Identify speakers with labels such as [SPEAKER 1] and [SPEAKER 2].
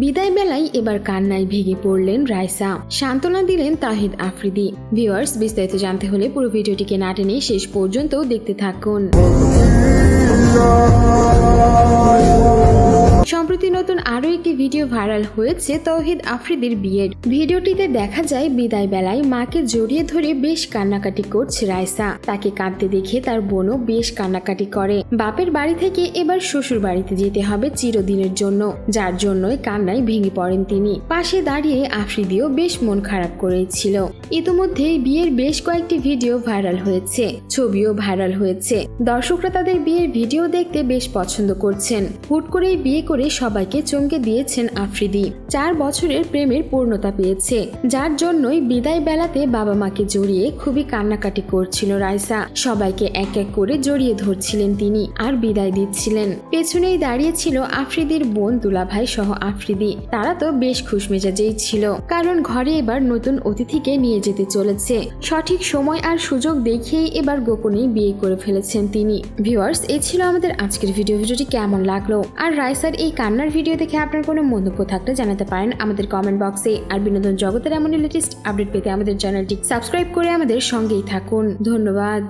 [SPEAKER 1] বিদায় বেলায় এবার কান্নায় ভেঙে পড়লেন রাইসা। সান্ত্বনা দিলেন তাহিদ আফ্রিদি। ভিউয়ার্স, বিস্তারিত জানতে হলে পুরো ভিডিওটিকে না টেনে শেষ পর্যন্ত দেখতে থাকুন। নতুন আরও একটি ভিডিও ভাইরাল হয়েছে তৌহিদ আফ্রিদির বিয়ের। ভিডিওটিতে দেখা যায় বিদায় বেলায় মাকে জড়িয়ে ধরে বেশ কান্নাকাটি করছে রাইসা। তাকে কাঁদতে দেখে তার বোনও বেশ কান্নাকাটি করে। বাপের বাড়ি থেকে এবার শ্বশুর বাড়িতে যেতে হবে চিরদিনের জন্য, যার জন্যই কান্নায় ভেঙে পড়েন তিনি। পাশে দাঁড়িয়ে আফ্রিদিও বেশ মন খারাপ করেছিল। ইতিমধ্যে বিয়ের বেশ কয়েকটি ভিডিও ভাইরাল হয়েছে, ছবিও ভাইরাল হয়েছে। দর্শকরা তাদের বিয়ের ভিডিও দেখতে বেশ পছন্দ করছেন। হুট করেই বিয়ে করে সবাইকে চমকে দিয়েছেন আফ্রিদি। চার বছরের প্রেমের পূর্ণতা পেয়েছে, যার জন্যই বিদায় বেলাতে বাবা মাকে জড়িয়ে খুবই কান্নাকাটি করছিল রাইসা। সবাইকে এক এক করে জড়িয়ে ধরছিলেন তিনি আর বিদায় দিচ্ছিলেন। পেছনেই দাঁড়িয়েছিল আফ্রিদির বোন দুলাভাই সহ আফ্রিদি। তারা তো বেশ খুশমেজাজেই ছিল, কারণ ঘরে এবার নতুন অতিথিকে নিয়ে যেতে চলেছে। সঠিক সময় আর সুযোগ দেখিয়েই এবার গোপনেই বিয়ে করে ফেলেছেন তিনি। ভিউয়ার্স এই ছিল আমাদের আজকের ভিডিও। ভিডিওটি কেমন লাগল? আর রাইসার এই কান্নার ভিডিও দেখে আপনার কোনো মন্তব্য থাকলে জানাতে পারেন আমাদের কমেন্ট বক্সে আর বিনোদন জগতের এমন লেটেস্ট আপডেট পেতে আমাদের চ্যানেলটি সাবস্ক্রাইব করে আমাদের সঙ্গেই থাকুন। ধন্যবাদ।